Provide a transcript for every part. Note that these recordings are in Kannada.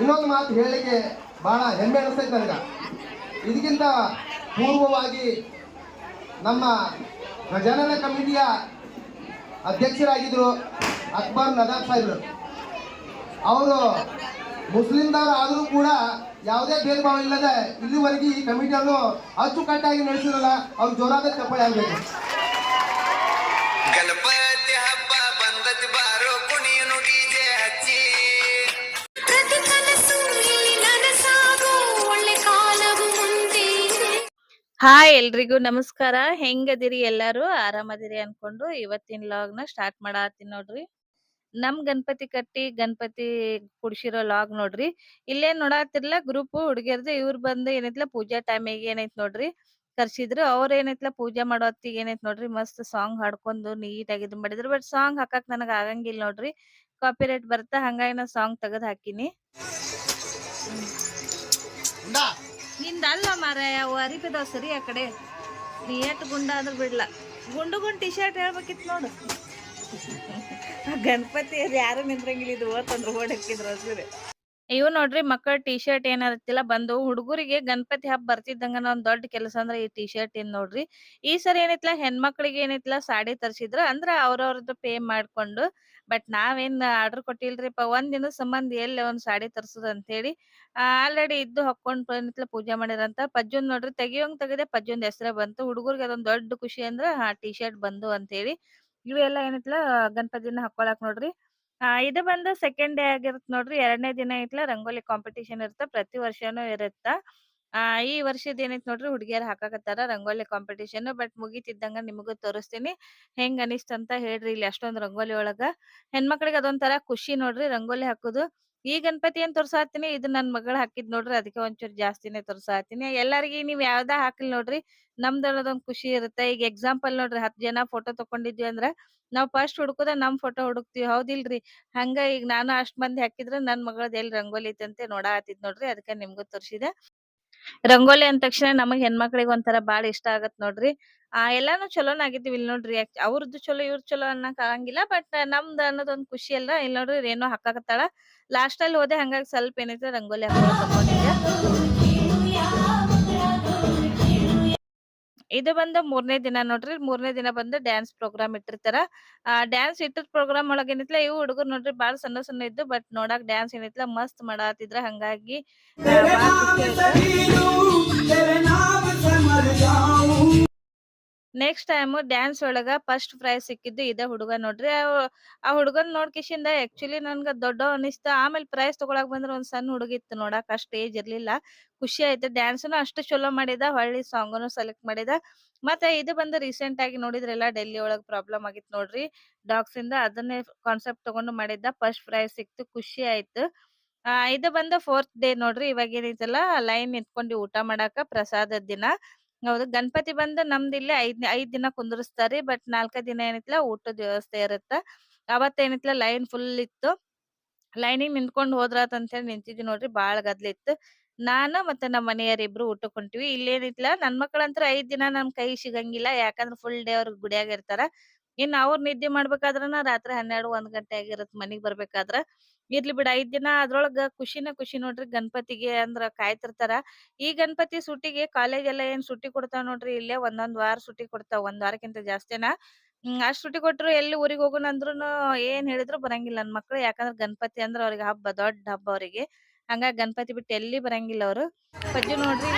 ಇನ್ನೊಂದು ಮಾತು ಹೇಳಲಿಕ್ಕೆ ಬಹಳ ಹೆಮ್ಮೆ ಅನಿಸ್ತೈತೆ ನನಗೆ. ಇದಕ್ಕಿಂತ ಪೂರ್ವವಾಗಿ ನಮ್ಮ ಗಜಾನನ ಕಮಿಟಿಯ ಅಧ್ಯಕ್ಷರಾಗಿದ್ದರು ಅಕ್ಬರ್ ನದಾಬ್ ಸಾಹೇಬ್ರು. ಅವರು ಮುಸ್ಲಿಂದವರು ಆದರೂ ಕೂಡ ಯಾವುದೇ ಭೇದ ಭಾವ ಇಲ್ಲದೆ ಇಲ್ಲಿವರೆಗೆ ಈ ಕಮಿಟಿಯನ್ನು ಅಚ್ಚುಕಟ್ಟಾಗಿ ನಡೆಸಿರಲ್ಲ, ಅವ್ರು ಜೋರಾದ ಚಪ್ಪಳಿ ಆಗಬೇಕು ಹಾಯ್ ಎಲ್ರಿಗೂ ನಮಸ್ಕಾರ. ಹೆಂಗದಿರಿ ಎಲ್ಲಾರು? ಆರಾಮದಿರಿ ಅನ್ಕೊಂಡು ಇವತ್ತಿನ ಲಾಗ್ನ ಸ್ಟಾರ್ಟ್ ಮಾಡಾತೀನಿ ನೋಡ್ರಿ. ನಮ್ ಗಣಪತಿ ಕಟ್ಟಿ ಗಣಪತಿ ಕುಡ್ಸಿರೋ ಲಾಗ್ ನೋಡ್ರಿ. ಇಲ್ಲೇನ್ ನೋಡಾತಿರ್ಲ ಗ್ರೂಪ್ ಹುಡುಗಿಯರ್ದು ಇವ್ರು ಬಂದು ಏನೈತ್ಲ, ಪೂಜಾ ಟೈಮಿಗೆ ಏನೈತ್ ನೋಡ್ರಿ. ಕರ್ಸಿದ್ರು, ಅವ್ರ ಏನೈತ್ಲ, ಪೂಜೆ ಮಾಡೋ ಹೊತ್ತಿಗೆ ಏನೈತ್ ನೋಡ್ರಿ, ಮಸ್ತ್ ಸಾಂಗ್ ಹಾಡ್ಕೊಂಡು ನೀಟ್ ಆಗಿ ಇದು ಮಾಡಿದ್ರು. ಬಟ್ ಸಾಂಗ್ ಹಾಕಕ್ ನನಗ ಆಗಂಗಿಲ್ಲ ನೋಡ್ರಿ. ಕಾಪಿ ರೈಟ್ ಬರ್ತಾ ಹಂಗಾಗಿ ನಾ ಸಾಂಗ್ ತೆಗೆದ್ ಹಾಕಿನಿ. ನಿಂದಲ್ಲ ಮಾರಾಯ ಯಾವ ಅರಿಬಿದಾವ್ ಸರಿ ಆ ಕಡೆ. ನೀ ಗುಂಡ ಆದ್ರೂ ಬಿಡ್ಲ. ಗುಂಡು ಗುಂಡ್ ಟಿ ಶರ್ಟ್ ಹೇಳ್ಬೇಕಿತ್ತು ನೋಡು. ಗಣಪತಿ ಯಾರು ನಿಂದ್ರಂಗಿಲ್ಲ, ಇದು ಓತಂದ್ರ ಓಡಕ್ಕಿದ್ರು ಹಸಿರು ಇವ್ ನೋಡ್ರಿ ಮಕ್ಕಳ ಟಿ ಶರ್ಟ್ ಏನಾರತ್ತಿಲ್ಲ ಬಂದು ಹುಡುಗರಿಗೆ ಗಣಪತಿ ಹಬ್ಬ ಬರ್ತಿದ್ದಂಗ ಒಂದ್ ದೊಡ್ಡ ಕೆಲಸ ಅಂದ್ರೆ ಈ ಟಿ ಶರ್ಟ್ ಏನ್ ನೋಡ್ರಿ. ಈ ಸರಿ ಏನೈತಿಲ್ಲ ಹೆಣ್ಮಕ್ಳಿಗೆ ಏನೈತಿಲ್ಲ ಸಾಡಿ ತರ್ಸಿದ್ರ ಅಂದ್ರ ಅವ್ರವ್ರದ್ದು ಪೇ ಮಾಡ್ಕೊಂಡು ಬಟ್ ನಾವೇನ್ ಆರ್ಡರ್ ಕೊಟ್ಟಿಲ್ರಿಪ್ಪ ಒಂದ್ ದಿನದ ಸಂಬಂಧ ಎಲ್ಲಿ ಒಂದ್ ಸಾಡಿ ತರ್ಸುದ ಅಂತ ಹೇಳಿ ಆಲ್ರೆಡಿ ಇದ್ದು ಹಾಕೊಂಡ್ ಏನೈತಿಲ್ಲ ಪೂಜೆ ಮಾಡಿರಂತ ಪಜ್ಜುನ್ ನೋಡ್ರಿ ತೆಗಿಯೋಂಗ್ ತೆಗದೆ ಪಜ್ಜುಂದ್ ಹೆಸರ ಬಂತು. ಹುಡುಗರಿಗೆ ಅದೊಂದ್ ದೊಡ್ಡ ಖುಷಿ ಅಂದ್ರ, ಹಾ ಟಿ ಶರ್ಟ್ ಬಂದು ಅಂತ ಹೇಳಿ ಇವೆಲ್ಲ ಏನೈತಿಲ್ಲ ಗಣಪತಿನ ಹಾಕೊಳಕ್ ನೋಡ್ರಿ. ಆ, ಇದು ಬಂದು ಸೆಕೆಂಡ್ ಡೇ ಆಗಿರುತ್ತೆ ನೋಡ್ರಿ. ಎರಡನೇ ದಿನ ಐತ್ಲ ರಂಗೋಲಿ ಕಾಂಪಿಟಿಷನ್ ಇರುತ್ತೆ. ಪ್ರತಿ ವರ್ಷನೂ ಇರುತ್ತ? ಆ, ಈ ವರ್ಷದ ಏನೈತ್ ನೋಡ್ರಿ, ಹುಡುಗಿಯರ್ ಹಾಕಾಕತ್ತಾರ ರಂಗೋಲಿ ಕಾಂಪಿಟೇಷನ್ ಬಟ್ ಮುಗಿತಿದ್ದಂಗ ನಿಮಗೂ ತೋರಿಸ್ತೀನಿ. ಹೆಂಗ್ ಅನಿಸ್ತ ಅಂತ ಹೇಳ್ರಿ ಇಲ್ಲಿ ಅಷ್ಟೊಂದ್ ರಂಗೋಲಿ ಒಳಗ. ಹೆಣ್ಮಕ್ಳಿಗೆ ಅದೊಂಥರ ಖುಷಿ ನೋಡ್ರಿ ರಂಗೋಲಿ ಹಾಕುದು. ಈ ಗಣಪತಿ ಏನ್ ತೋರ್ಸಾತೀನಿ ಇದು ನನ್ ಮಗಳು ಹಾಕಿದ್ ನೋಡ್ರಿ ಅದಕ್ಕೆ ಒಂಚೂರು ಜಾಸ್ತಿನೇ ತೋರ್ಸಾತೀನಿ ಎಲ್ಲಾರ್ಗಿ ನೀವ್ ಯಾವ್ದ ಹಾಕಿಲ್ ನೋಡ್ರಿ? ನಮ್ದ್ ಅನ್ನೋದೊಂದ್ ಖುಷಿ ಇರುತ್ತೆ. ಈಗ ಎಕ್ಸಾಂಪಲ್ ನೋಡ್ರಿ ಹತ್ ಜನ ಫೋಟೋ ತಕೊಂಡಿದ್ವಿ ಅಂದ್ರ ನಾವ್ ಫಸ್ಟ್ ಹುಡುಕುದ ನಮ್ ಫೋಟೋ ಹುಡುಕ್ತಿವಿ. ಹೌದಿಲ್ರಿ? ಹಂಗ ಈಗ ನಾನು ಅಷ್ಟ್ ಮಂದಿ ಹಾಕಿದ್ರ ನನ್ ಮಗಳದ್ ಎಲ್ಲಿ ರಂಗೋಲಿ ಐತಂತೆ ನೋಡಾತಿದ್ ನೋಡ್ರಿ ಅದಕ್ಕೆ ನಿಮ್ಗೂ ತೋರ್ಸಿದೆ. ರಂಗೋಲಿ ಅಂದ ತಕ್ಷಣ ನಮಗ್ ಹೆಣ್ಮಕ್ಳಿಗೆ ಒಂಥರ ಬಾಳ ಇಷ್ಟ ಆಗತ್ ನೋಡ್ರಿ. ಆ, ಎಲ್ಲಾನು ಚಲೋನ ಆಗಿದ್ವಿ ಇಲ್ಲಿ ನೋಡ್ರಿ. ಅವ್ರದ್ದು ಚಲೋ, ಇವ್ರ ಚಲೋ ಅನ್ನಕ್ ಆಗಂಗಿಲ್ಲ ಬಟ್ ನಮ್ದ್ ಅನ್ನೋದೊಂದ್ ಖುಷಿ ಅಲ್ಲ ಇಲ್ಲಿ ನೋಡ್ರಿ ಏನೋ ಹಾಕಾಕತ್ತಾಳ ಲಾಸ್ಟ್ ಅಲ್ಲಿ ಹೋದೆ, ಹಂಗಾಗಿ ಸ್ವಲ್ಪ ಏನೈತೆ ರಂಗೋಲಿ ಹಾಕೋದ್ ಇದು ಬಂದು ಮೂರನೇ ದಿನ ನೋಡ್ರಿ, ಮೂರನೇ ದಿನ ಬಂದು ಡ್ಯಾನ್ಸ್ ಪ್ರೋಗ್ರಾಮ್ ಇಟ್ಟಿರ್ತಾರ ಆ ಡ್ಯಾನ್ಸ್ ಇಟ್ಟಿದ್ ಪ್ರೋಗ್ರಾಮ್ ಒಳಗ ಏನೈತ್ಲ ಇವು ಹುಡುಗರು ನೋಡ್ರಿ ಬಾಳ ಸಣ್ಣ ಸಣ್ಣ ಇದ್ದು ಬಟ್ ನೋಡಾಕ್ ಡ್ಯಾನ್ಸ್ ಏನೈತ್ಲ ಮಸ್ತ್ ಮಾಡಾತಿದ್ರ ಹಂಗಾಗಿ. ನೆಕ್ಸ್ಟ್ ಟೈಮ್ ಡ್ಯಾನ್ಸ್ ಒಳಗ ಫಸ್ಟ್ ಪ್ರೈಸ್ ಸಿಕ್ಕಿದ್ದು ಇದೆ ಹುಡುಗ ನೋಡ್ರಿ. ಆ ಹುಡುಗನ್ ನೋಡ್ಕಿಶಿಂದ ಆಕ್ಚುಲಿ ನನ್ಗ ದೊಡ್ಡ ಅನಿಸ್ತ. ಆಮೇಲೆ ಪ್ರೈಸ್ ತಗೊಳಕ್ ಬಂದ್ರ ಒಂದ್ ಸಣ್ಣ ಹುಡುಗಿತ್ತು ನೋಡಕ್ ಅಷ್ಟ್ ಏಜ್ ಇರ್ಲಿಲ್ಲ. ಖುಷಿ ಆಯ್ತು. ಡ್ಯಾನ್ಸ್ನು ಅಷ್ಟು ಚಲೋ ಮಾಡಿದ. ಹೊಳ್ಳಿ ಸಾಂಗ್ನು ಸೆಲೆಕ್ಟ್ ಮಾಡಿದ. ಮತ್ತೆ ಇದು ಬಂದು ರೀಸೆಂಟ್ ಆಗಿ ನೋಡಿದ್ರೆಲ್ಲ ಡೆಲ್ಲಿ ಒಳಗ್ ಪ್ರಾಬ್ಲಮ್ ಆಗಿತ್ತು ನೋಡ್ರಿ. ಡಾಗ್ಸ್ ಇಂದ ಅದನ್ನೇ ಕಾನ್ಸೆಪ್ಟ್ ತಗೊಂಡು ಮಾಡಿದ್ದ. ಫಸ್ಟ್ ಪ್ರೈಸ್ ಸಿಕ್ತು. ಖುಷಿ ಆಯ್ತು. ಇದು ಬಂದ ಫೋರ್ತ್ ಡೇ ನೋಡ್ರಿ. ಇವಾಗ ಏನೈತಲ್ಲ ಲೈನ್ ನಿಂತ್ಕೊಂಡು ಊಟ ಮಾಡಾಕ ಪ್ರಸಾದದ ದಿನ. ಹೌದು. ಗಣಪತಿ ಬಂದು ನಮ್ದಿಲ್ಲಿ ಐದ್ ಐದ್ ದಿನ ಕುಂದ್ರಸ್ತಾರಿ. ಬಟ್ ನಾಲ್ಕ ದಿನ ಏನೈತ್ಲ ಊಟದ ವ್ಯವಸ್ಥೆ ಇರುತ್ತ. ಏನೈತ್ಲ ಲೈನ್ ಫುಲ್ ಇತ್ತು. ಲೈನಿಗೆ ನಿಂತ್ಕೊಂಡ್ ಅಂತ ಹೇಳಿ ನಿಂತಿದ್ವಿ ನೋಡ್ರಿ, ಬಾಳ ಗದ್ಲ ಇತ್ತು ನಾನು ಮತ್ತೆ ನಮ್ಮ ಮನೆಯವ್ರ ಇಬ್ರು ಊಟಕ್ ಹೊಂಟಿವಿ. ಇಲ್ಲೇನಿತ್ಲ ನನ್ ಮಕ್ಕಳಂತ್ರ ಐದ್ ದಿನ ನಮ್ ಕೈ ಸಿಗಂಗಿಲ್ಲ. ಯಾಕಂದ್ರ ಫುಲ್ ಡೇ ಅವ್ರ ಗುಡಿಯಾಗ ಇರ್ತಾರ. ಇನ್ ಅವ್ರ ನಿದ್ದೆ ಮಾಡ್ಬೇಕಾದ್ರನ ರಾತ್ರಿ ಹನ್ನೆರಡು, ಒಂದ್ ಗಂಟೆ ಆಗಿರತ್ ಮನಿಗ್ ಬರ್ಬೇಕಾದ್ರ. ಇರ್ಲಿ ಬಿಡ, ಐದ್ ದಿನ ಅದ್ರೊಳಗ ಖುಷಿನ ಖುಷಿ ನೋಡ್ರಿ ಗಣಪತಿಗೆ ಅಂದ್ರ ಕಾಯ್ತಿರ್ತಾರ. ಈ ಗಣಪತಿ ಸುಟ್ಟಿಗೆ ಕಾಲೇಜ್ ಎಲ್ಲಾ ಏನ್ ಸುಟ್ಟಿ ಕೊಡ್ತಾವ ನೋಡ್ರಿ, ಇಲ್ಲೇ ಒಂದೊಂದ್ ವಾರ ಸುಟ್ಟಿ ಕೊಡ್ತಾವ, ಒಂದ್ ವಾರಕ್ಕಿಂತ ಜಾಸ್ತಿನ. ಅಷ್ಟ್ ಸುಟ್ಟಿ ಕೊಟ್ರು ಎಲ್ಲಿ ಊರಿಗ್ ಹೋಗೋಣ ಅಂದ್ರುನು ಏನ್ ಹೇಳಿದ್ರು ಬರಂಗಿಲ್ಲ ನನ್ ಮಕ್ಳು, ಯಾಕಂದ್ರ ಗಣಪತಿ ಅಂದ್ರ ಅವ್ರಿಗೆ ಹಬ್ಬ, ದೊಡ್ಡ ಹಬ್ಬ ಅವ್ರಿಗೆ. ಹಂಗಾಗಿ ಗಣಪತಿ ಬಿಟ್ಟು ಎಲ್ಲಿ ಬರಂಗಿಲ್ಲ ಅವ್ರು. ಪಜ್ಜು ನೋಡ್ರಿ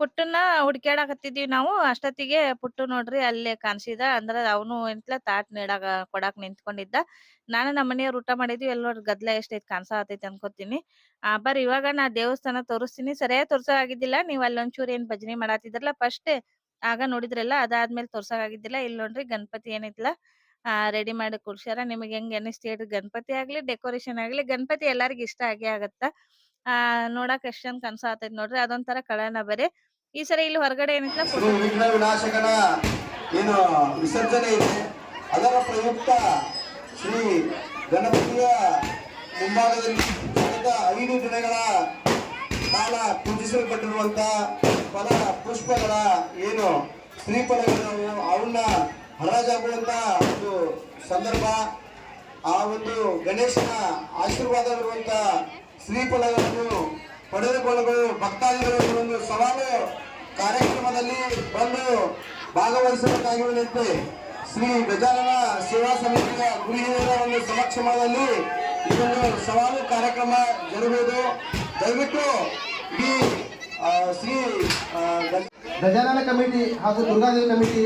ಪುಟ್ಟನ್ನ ಹುಡ್ಕ್ಯಾಡಕತ್ತಿದ್ವಿ ನಾವು. ಅಷ್ಟೊತ್ತಿಗೆ ಪುಟ್ಟು ನೋಡ್ರಿ ಅಲ್ಲೇ ಕಾಣಿಸಿದ. ಅಂದ್ರ ಅವನು ಎಂತ್ಲ ತಾಟ್ ನೀಡಾಗ ಕೊಡಾಕ್ ನಿಂತ್ಕೊಂಡಿದ್ದ. ನಾನು ನಮ್ಮ ಮನೆಯವ್ರು ಊಟ ಮಾಡಿದ್ವಿ. ಎಲ್ಲ ಗದ್ಲ ಎಷ್ಟೈತ್ ಕಾಣ್ಸಾತೈತಿ ಅನ್ಕೋತೀನಿ. ಆ, ಬರ್ರಿ ಇವಾಗ ನಾ ದೇವಸ್ಥಾನ ತೋರಿಸ್ತೀನಿ. ಸರಿಯಾಗಿ ತೋರ್ಸಕ್ ಆಗಿದ್ದಿಲ್ಲ ನೀವ್ ಅಲ್ಲಿ ಒಂಚೂರ್ ಏನ್ ಭಜನೆ ಮಾಡಾತಿದ್ರಲ್ಲ ಫಸ್ಟ್ ಆಗ ನೋಡಿದ್ರಲ್ಲ ಅದಾದ್ಮೇಲೆ ತೋರ್ಸಕ್ ಆಗಿದ್ದಿಲ್ಲ ಇಲ್ಲಿ ನೋಡ್ರಿ ಗಣಪತಿ ಏನೈತ್ಲ, ಆ ರೆಡಿ ಮಾಡಿ ಕುಡ್ಸ್ಯಾರ. ನಿಮಗೆ ಹೆಂಗ್ ಅನಿಸ್ತಿ ಗಣಪತಿ ಆಗ್ಲಿ ಡೆಕೋರೇಷನ್ ಆಗ್ಲಿ, ಗಣಪತಿ ಎಲ್ಲಾರ್ಗು ಇಷ್ಟ ಆಗೇ ಆಗತ್ತ? ಆ ನೋಡಕ್ ಎಷ್ಟ್ ಚಂದ ಕನ್ಸಾತೈತ್ ನೋಡ್ರಿ. ಅದೊಂಥರ ಕಳೆನ ಬೇರೆ. ಈ ಸರಿ ಇಲ್ಲಿ ಹೊರಗಡೆ ಏನಿಲ್ಲ ವಿಘ್ನ ವಿನಾಶಕನ ಏನು ವಿಸರ್ಜನೆ ಇದೆ. ಅದರ ಪ್ರಯುಕ್ತ ಶ್ರೀ ಗಣಪತಿಯ ಮುಂಭಾಗದಲ್ಲಿ ಕಳೆದ ಐದು ದಿನಗಳ ಕಾಲ ಪೂಜಿಸಲ್ಪಟ್ಟಿರುವಂತ ಫಲ ಪುಷ್ಪಗಳ ಏನು ಶ್ರೀಫಲಗಳು ಅವನ್ನ ಹರಾಜಾಗುವಂತ ಒಂದು ಸಂದರ್ಭ ಆ ಒಂದು ಗಣೇಶನ ಆಶೀರ್ವಾದವಿರುವಂತ ಶ್ರೀಫಲಗಳನ್ನು ಪಡೆದುಕೊಳ್ಳಲು ಭಕ್ತಾದಿಗಳು ಒಂದು ಸವಾಲು ಕಾರ್ಯಕ್ರಮದಲ್ಲಿ ಬಂದು ಭಾಗವಹಿಸಬೇಕಾಗಿರುವಂತೆ ಶ್ರೀ ಗಜಾನನ ಸೇವಾ ಸಮಿತಿಯ ಗುರು ಒಂದು ಸಮಕ್ಷಮದಲ್ಲಿ ಇದೊಂದು ಸವಾಲು ಕಾರ್ಯಕ್ರಮ ಜರುಗುವುದು. ದಯವಿಟ್ಟು ಈ ಶ್ರೀ ಗಜಾನನ ಕಮಿಟಿ ಹಾಗೂ ದುರ್ಗಾದೇವಿ ಕಮಿಟಿ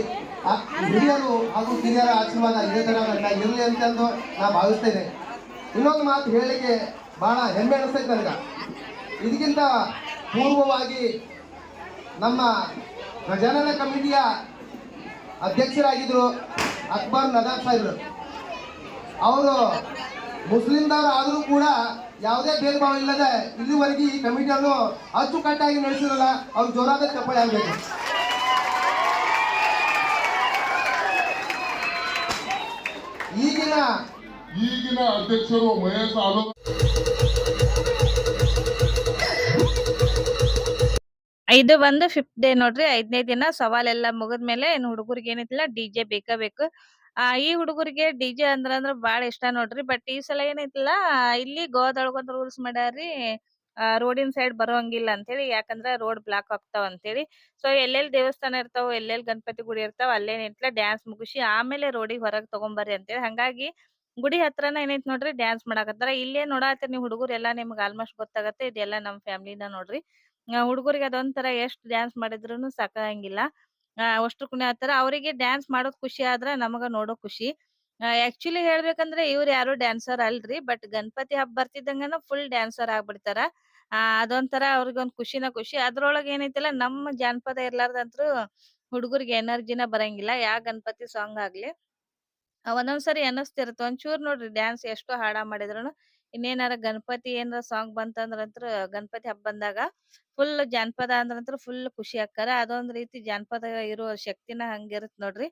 ಹಿರಿಯರು ಹಾಗೂ ಕಿರಿಯರ ಆಶೀರ್ವಾದ ಇದೇ ನನ್ನ ಇರಲಿ ಅಂತಂದು ನಾ ಭಾವಿಸ್ತೇನೆ. ಇನ್ನೊಂದು ಮಾತು ಹೇಳಲಿಕ್ಕೆ ಭಾಳ ಹೆಮ್ಮೆ ಅನಿಸ್ತೈತೆ ನನಗೆ. ಇದಕ್ಕಿಂತ ಪೂರ್ವವಾಗಿ ನಮ್ಮ ಗಜಾನನ ಕಮಿಟಿಯ ಅಧ್ಯಕ್ಷರಾಗಿದ್ದರು ಅಕ್ಬರ್ ನದಾಬ್ ಸಾಹೇಬ್ರು. ಅವರು ಮುಸ್ಲಿಂದವರು ಆದರೂ ಕೂಡ ಯಾವುದೇ ಭೇದ ಭಾವ ಇಲ್ಲದೆ ಇಲ್ಲಿವರೆಗೆ ಈ ಕಮಿಟಿಯನ್ನು ಅಚ್ಚುಕಟ್ಟಾಗಿ ನಡೆಸಿರಲ್ಲ, ಅವ್ರು ಜೋರಾದ ಚಪ್ಪಾಳೆ ಆಗಬೇಕು ಈಗಿನ ಈಗಿನ ಅಧ್ಯಕ್ಷರು ಮಹೇಶ್ ಆಲೋ ಇದು ಬಂದು ಫಿಫ್ತ್ ಡೇ ನೋಡ್ರಿ, ಐದನೇ ದಿನ ಸವಾಲೆಲ್ಲ ಮುಗಿದ್ಮೇಲೆ ಇನ್ನು ಹುಡುಗರಿಗೆ ಏನೈತಿಲ್ಲ ಡಿಜೆ ಬೇಕೇ ಬೇಕು. ಆ, ಈ ಹುಡುಗರಿಗೆ ಡಿಜೆ ಅಂದ್ರ ಅಂದ್ರ ಬಾಳ ಇಷ್ಟ ನೋಡ್ರಿ ಬಟ್ ಈ ಸಲ ಏನೈತಿಲ್ಲ ಇಲ್ಲಿ ಗೋವಾದೊಳಗೊಂದ್ ರೂಲ್ಸ್ ಮಾಡ್ಯಾರ್ರಿ ರೋಡಿನ ಸೈಡ್ ಬರೋಂಗಿಲ್ಲ ಅಂತೇಳಿ ಯಾಕಂದ್ರ ರೋಡ್ ಬ್ಲಾಕ್ ಆಗ್ತಾವ ಅಂತೇಳಿ ಸೊ ಎಲ್ಲೆಲ್ಲಿ ದೇವಸ್ಥಾನ ಇರ್ತಾವ ಎಲ್ಲೆಲ್ಲಿ ಗಣಪತಿ ಗುಡಿ ಇರ್ತಾವ ಅಲ್ಲೇನಿತ್ಲ ಡ್ಯಾನ್ಸ್ ಮುಗಿಸಿ ಆಮೇಲೆ ರೋಡಿಗೆ ಹೊರಗ್ ತಗೊಂಬರ್ರಿ ಅಂತೇಳಿ ಹಂಗಾಗಿ ಗುಡಿ ಹತ್ರನ ಏನೈತ್ ನೋಡ್ರಿ ಡ್ಯಾನ್ಸ್ ಮಾಡಾಕತ್ತಾರ. ಇಲ್ಲೇ ನೋಡಾತ್ತೀರಿ ನೀವು ಹುಡುಗರು ಎಲ್ಲಾ ನಿಮ್ಗೆ ಆಲ್ಮೋಸ್ಟ್ ಗೊತ್ತಾಗತ್ತೆ, ಇದೆಲ್ಲ ನಮ್ ಫ್ಯಾಮಿಲಿನ ನೋಡ್ರಿ. ಹುಡುಗರಿಗೆ ಅದೊಂಥರ ಎಷ್ಟ್ ಡ್ಯಾನ್ಸ್ ಮಾಡಿದ್ರುನು ಸಾಕಾಗಂಗಿಲ್ಲ. ಅಷ್ಟು ಕುಣಿ ಆತರ ಅವರಿಗೆ ಡ್ಯಾನ್ಸ್ ಮಾಡೋದ್ ಖುಷಿ ಆದ್ರ ನಮಗ ನೋಡೋ ಖುಷಿ. ಆಕ್ಚುಲಿ ಹೇಳ್ಬೇಕಂದ್ರೆ ಇವ್ರು ಯಾರು ಡ್ಯಾನ್ಸರ್ ಅಲ್ರಿ ಬಟ್ ಗಣಪತಿ ಹಬ್ಬ ಬರ್ತಿದ್ದಂಗನ ಫುಲ್ ಡ್ಯಾನ್ಸರ್ ಆಗ್ಬಿಡ್ತಾರ. ಆ ಅದೊಂಥರ ಅವ್ರಿಗೊಂದ್ ಖುಷಿನ ಖುಷಿ. ಅದ್ರೊಳಗ ಏನೈತಿಲ್ಲ, ನಮ್ಮ ಜಾನಪದ ಇರ್ಲಾರ್ದಂತ್ರು ಹುಡುಗರಿಗೆ ಎನರ್ಜಿನ ಬರಂಗಿಲ್ಲ. ಯಾ ಗಣಪತಿ ಸಾಂಗ್ ಆಗ್ಲಿ ಒಂದೊಂದ್ಸರಿ ಅನಸ್ತಿರತ್ತ. ಒಂಚೂರ್ ನೋಡ್ರಿ ಡ್ಯಾನ್ಸ್ ಎಷ್ಟು ಹಾಡ ಮಾಡಿದ್ರುನು ಇನ್ನೇನಾರ ಗಣಪತಿ ಏನಾರ ಸಾಂಗ್ ಬಂತಂದ್ರಂತ್ರ ಗಣಪತಿ ಹಬ್ಬ ಬಂದಾಗ ಫುಲ್ ಜಾನಪದ ಅಂದ್ರಂತ್ರ ಫುಲ್ ಖುಷಿ ಆಕ್ಕಾರ ಅದೊಂದ್ ರೀತಿ ಜಾನಪದ ಇರೋ ಶಕ್ತಿನ ಹಂಗಿರುತ್ ನೋಡ್ರಿ.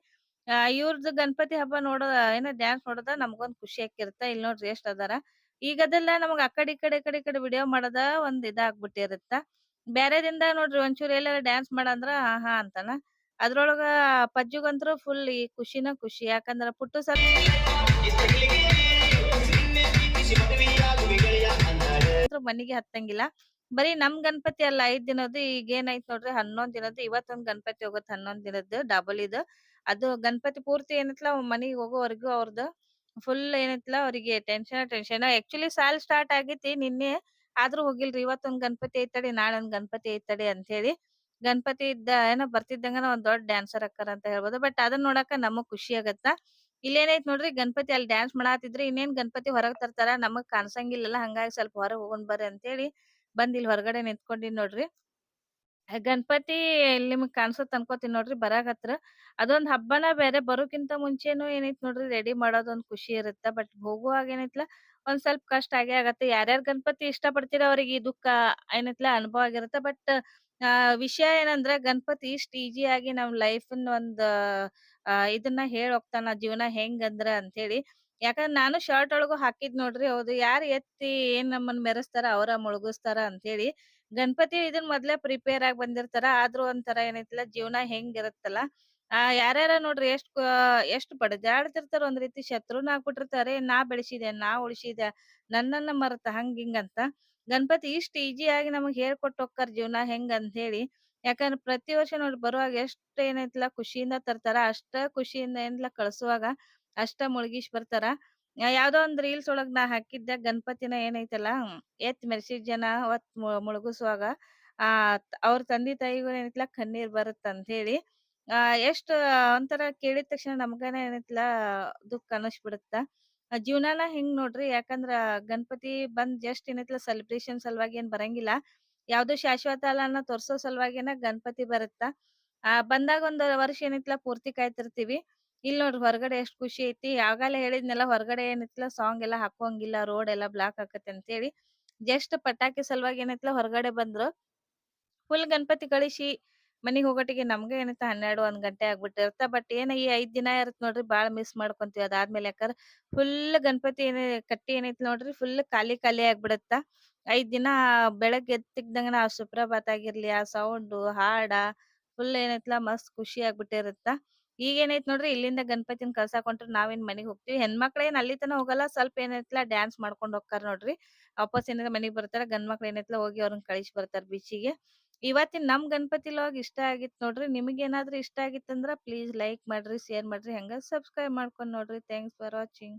ಆ ಇವ್ರದ್ದು ಗಣಪತಿ ಹಬ್ಬ ನೋಡೋದ ಏನ ಡ್ಯಾನ್ಸ್ ನೋಡೋದ ನಮ್ಗೊಂದ್ ಖುಷಿ ಆಕ್ಕಿರುತ್ತ ಇಲ್ಲಿ ನೋಡ್ರಿ ಎಷ್ಟ್ ಅದಾರ. ಈಗ ಅದೆಲ್ಲ ನಮಗ್ ಆ ಕಡೆ ಈ ಕಡೆ ಈ ಕಡೆ ಈ ಕಡೆ ವಿಡಿಯೋ ಮಾಡೋದ ಒಂದ್ ಇದಾಗ್ಬಿಟ್ಟಿರುತ್ತ ಬ್ಯಾರೆದಿಂದ ನೋಡ್ರಿ ಒಂಚೂರ್ ಎಲ್ಲಾರ ಡ್ಯಾನ್ಸ್ ಮಾಡಂದ್ರ ಹಾ ಹಾ ಅಂತಾನ. ಅದ್ರೊಳಗ ಪಜ್ಜುಗಂತ್ರು ಫುಲ್ ಈ ಖುಷಿನ ಖುಷಿ. ಯಾಕಂದ್ರ ಪುಟ್ಟು ಸರ್ ಮನಿಗೆ ಹತ್ತಂಗಿಲ್ಲ. ಬರೀ ನಮ್ ಗಣಪತಿ ಅಲ್ಲ, ಐದ್ ದಿನದ್ದು ಈಗ ಏನೈತ್ ನೋಡ್ರಿ ಹನ್ನೊಂದ್ ದಿನದ್ದು, ಇವತ್ತೊಂದ್ ಗಣಪತಿ ಹೋಗತ್ ಹನ್ನೊಂದ್ ದಿನದ್ದು ಡಬಲ್ ಇದು. ಅದು ಗಣಪತಿ ಪೂರ್ತಿ ಏನೈತ್ಲ ಮನಿಗ್ ಹೋಗೋವರೆಗೂ ಅವ್ರದ್ದು ಫುಲ್ ಏನೈತ್ಲ ಅವ್ರಿಗೆ ಟೆನ್ಷನ್ ಟೆನ್ಷನ್ ಆಕ್ಚುಲಿ ಸಾಲ್ ಸ್ಟಾರ್ಟ್ ಆಗೇತಿ ನಿನ್ನೆ, ಆದ್ರೂ ಹೋಗಿಲ್ರಿ ಇವತ್ತೊಂದ್ ಗಣಪತಿ ಐತಡಿ ನಾಳೆ ಒಂದ್ ಗಣಪತಿ ಐತಡಿ ಅಂತ ಹೇಳಿ ಗಣಪತಿ ಇದ್ದ ಏನೋ ಬರ್ತಿದ್ದಂಗನ ಒಂದ್ ದೊಡ್ಡ ಡ್ಯಾನ್ಸರ್ ಅಕ್ಕಾರ ಅಂತ ಹೇಳ್ಬೋದು ಬಟ್ ಅದನ್ನ ನೋಡಾಕ ನಮಗ್ ಖುಷಿ ಆಗತ್ತ? ಇಲ್ಲೇನೈತ್ ನೋಡ್ರಿ ಗಣಪತಿ ಅಲ್ಲಿ ಡ್ಯಾನ್ಸ್ ಮಾಡಾತಿದ್ರಿ ಇನ್ನೇನ್ ಗಣಪತಿ ಹೊರಗ್ ತರ್ತಾರ? ನಮಗ್ ಕಾಣ್ಸಂಗಿಲ್ಲಲ್ಲ, ಹಂಗಾಗಿ ಸ್ವಲ್ಪ ಹೊರಗ್ ಹೋಗೋಣ ಬರ್ರಿ ಅಂತೇಳಿ ಬಂದ್ ಇಲ್ಲಿ ಹೊರಗಡೆ ನಿಂತ್ಕೊಂಡಿನ್ ನೋಡ್ರಿ. ಗಣಪತಿ ಇಲ್ಲಿ ನಿಮಗ್ ಕಾಣ್ಸತ್ ಅನ್ಕೋತೀನಿ ನೋಡ್ರಿ ಬರಾಕತ್ರ ಅದೊಂದ್ ಹಬ್ಬನ ಬೇರೆ ಬರೋಕ್ಕಿಂತ ಮುಂಚೆನು ಏನೈತ್ ನೋಡ್ರಿ ರೆಡಿ ಮಾಡೋದೊಂದ್ ಖುಷಿ ಇರುತ್ತ. ಬಟ್ ಹೋಗುವಾಗ ಏನೈತ್ಲ, ಒಂದ್ ಸ್ವಲ್ಪ ಕಷ್ಟ ಆಗೇ ಆಗತ್ತೆ. ಯಾರ್ಯಾರ್ ಗಣಪತಿ ಇಷ್ಟ ಪಡ್ತೀರ ಅವ್ರಿಗೆ ಈ ದುಃಖ ಏನೈತ್ಲ ಅನುಭವ ಆಗಿರುತ್ತೆ. ಬಟ್ ಆ, ವಿಷಯ ಏನಂದ್ರ ಗಣಪತಿ ಇಷ್ಟ ಈಜಿ ಆಗಿ ನಮ್ ಲೈಫ್ ಒಂದ್ ಆ, ಇದನ್ನ ಹೇಳಿ ಹೋಗ್ತಾನ ಜೀವನ ಹೆಂಗಂದ್ರ ಅಂತೇಳಿ ಯಾಕಂದ್ರ ನಾನು ಶರ್ಟ್ ಒಳಗು ಹಾಕಿದ್ ನೋಡ್ರಿ, ಹೌದು, ಯಾರ್ ಎತ್ತಿ ಏನ್ ನಮ್ಮನ್ನ ಮೆರೆಸ್ತಾರ ಅವ್ರ ಮುಳುಗಿಸ್ತಾರ ಅಂತೇಳಿ ಗಣಪತಿ ಇದನ್ ಮೊದ್ಲೇ ಪ್ರಿಪೇರ್ ಆಗಿ ಬಂದಿರ್ತಾರ, ಆದ್ರೂ ಒಂಥರ ಏನೈತಿಲ್ಲ, ಜೀವನ ಹೆಂಗಿರತ್ತಲ್ಲ. ಆ, ಯಾರ್ಯಾರ ನೋಡ್ರಿ, ಎಷ್ಟ್ ಎಷ್ಟ್ ಬಡದಾಡ್ತಿರ್ತಾರ ಒಂದ್ ರೀತಿ ಶತ್ರುನ ಆಗ್ಬಿಟ್ಟಿರ್ತಾರೆ, ನಾ ಬೆಳೆಸಿದೆ, ನಾ ಉಳಿಸಿದೆ, ನನ್ನನ್ನ ಮರೆತ ಹಂಗ ಹಿಂಗ ಅಂತ. ಗಣಪತಿ ಇಷ್ಟ್ ಈಜಿ ಆಗಿ ನಮಗ್ ಹೇಳ್ಕೊಟ್ ಹೋಗ್ತಾರ ಜೀವನ ಹೆಂಗ್ ಅಂತ ಹೇಳಿ ಯಾಕಂದ್ರ ಪ್ರತಿ ವರ್ಷ ನೋಡಿ ಬರುವಾಗ ಎಷ್ಟ್ ಏನೈತಿಲ್ಲ ಖುಷಿಯಿಂದ ತರ್ತಾರ ಅಷ್ಟ ಖುಷಿಯಿಂದ ಏನಿಲ್ಲ ಕಳ್ಸುವಾಗ ಅಷ್ಟ ಮುಳ್ಗಿಸ್ ಬರ್ತಾರ. ಆ, ಯಾವ್ದೋ ಒಂದ್ ರೀಲ್ಸ್ ಒಳಗ್ ನಾ ಹಾಕಿದ್ದೆ ಗಣಪತಿನ ಏನೈತಲ್ಲ ಎತ್ ಮೆರ್ಸಿದ್ ಜನ ಅವತ್ ಮು- ಮುಳುಗಿಸುವಾಗ ಆ ಅವ್ರ ತಂದೆ ತಾಯಿಗೂ ಏನೈತಿಲ್ಲ ಕಣ್ಣೀರ್ ಬರುತ್ತ ಅಂತ ಹೇಳಿ ಆ ಎಷ್ಟ್ ಒಂಥರ ಕೇಳಿದ ತಕ್ಷಣ ನಮ್ಗನ ಏನೈತಿಲ್ಲ ದುಃಖ ಅನಿಸ್ಬಿಡುತ್ತ. ಆ ಜೀವನಾನ ಹಿಂಗ್ ನೋಡ್ರಿ ಯಾಕಂದ್ರ ಗಣಪತಿ ಬಂದ್ ಜಸ್ಟ್ ಏನೈತಿಲ್ಲ ಸೆಲೆಬ್ರೇಷನ್ ಸಲುವಾಗಿ ಏನ್ ಬರಂಗಿಲ್ಲ. ಯಾವ್ದು ಶಾಶ್ವತ ಅಲ್ಲ ಅನ್ನೋ ತೋರ್ಸೋ ಸಲುವಾಗಿನ ಗಣಪತಿ ಬರುತ್ತ? ಆ, ಬಂದಾಗ ಒಂದ್ ವರ್ಷ ಏನಿತ್ಲ ಪೂರ್ತಿ ಕಾಯ್ತಿರ್ತೀವಿ. ಇಲ್ ನೋಡ್ರಿ ಹೊರಗಡೆ ಎಷ್ಟ್ ಖುಷಿ ಐತಿ. ಯಾವಾಗಲೇ ಹೇಳಿದ್ನೆಲ್ಲ ಹೊರಗಡೆ ಏನಿತ್ಲ ಸಾಂಗ್ ಎಲ್ಲಾ ಹಾಕೋಂಗಿಲ್ಲ ರೋಡ್ ಎಲ್ಲಾ ಬ್ಲಾಕ್ ಆಕತ್ತೆ ಅಂತೇಳಿ. ಜಸ್ಟ್ ಪಟಾಕಿ ಸಲುವಾಗಿ ಏನಿತ್ಲ ಹೊರಗಡೆ ಬಂದ್ರು. ಫುಲ್ ಗಣಪತಿ ಕಳಿಸಿ ಮನಿಗ್ ಹೋಗೋಟಿಗೆ ನಮ್ಗೆ ಏನಿತ್ತ ಹನ್ನೆರಡು, ಒಂದ್ ಗಂಟೆ ಆಗ್ಬಿಟ್ಟಿರತ್ತ. ಬಟ್ ಏನ ಈ ಐದ್ ದಿನ ಇರತ್ ನೋಡ್ರಿ ಬಾಳ ಮಿಸ್ ಮಾಡ್ಕೊಂತೀವಿ ಅದಾದ್ಮೇಲೆ. ಯಾಕಂದ್ರ ಫುಲ್ ಗಣಪತಿ ಏನ, ಕಟ್ಟಿ ಏನೈತಿ ನೋಡ್ರಿ ಫುಲ್ ಖಾಲಿ ಖಾಲಿ ಆಗ್ಬಿಡತ್ತ? ಐದ್ ದಿನ ಬೆಳಗ್ಗೆ ಎದ್ತಿದ್ದಂಗನ ಆ ಸುಪ್ರಭಾತ ಆಗಿರ್ಲಿ, ಆ ಸೌಂಡು ಹಾಡ ಫುಲ್ ಏನೈತ್ಲ ಮಸ್ತ್ ಖುಷಿ ಆಗ್ಬಿಟ್ಟಿರುತ್ತ? ಈಗ ಏನೈತ್ ನೋಡ್ರಿ ಇಲ್ಲಿಂದ ಗಣಪತಿನ ಕಳ್ಸಾಕ್ ಹೊಂಟ್ರ ನಾವೇನ್ ಮನಿಗ್ ಹೋಗ್ತೀವಿ. ಹೆಣ್ಮಕ್ಳ ಏನ್ ಅಲ್ಲಿ ತನ ಹೋಗಲ್ಲ, ಸ್ವಲ್ಪ ಏನೈತ್ಲ ಡ್ಯಾನ್ಸ್ ಮಾಡ್ಕೊಂಡ್ ಹೋಗ್ತಾರ ನೋಡ್ರಿ. ವಾಪಸ್ ಏನಿದೆ ಮನಿಗ್ ಬರ್ತಾರ ಗಂಡ್ ಮಕ್ಳ ಏನೈತ್ಲಾ ಹೋಗಿ ಅವ್ರನ್ನ ಕಳಿಸಿ ಬರ್ತಾರ ಬೀಚಿಗೆ. ಇವತ್ತಿನ ನಮ್ ಗಣಪತಿ ಲಾಗ್ ಇಷ್ಟ ಆಗಿತ್ ನೋಡ್ರಿ. ನಿಮಗೇನಾದ್ರೂ ಇಷ್ಟ ಆಗಿತ್ತಂದ್ರ ಪ್ಲೀಸ್ ಲೈಕ್ ಮಾಡ್ರಿ ಶೇರ್ ಮಾಡ್ರಿ, ಹಂಗ ಸಬ್ಸ್ಕ್ರೈಬ್ ಮಾಡ್ಕೊಂಡ್ ನೋಡ್ರಿ. Thanks for watching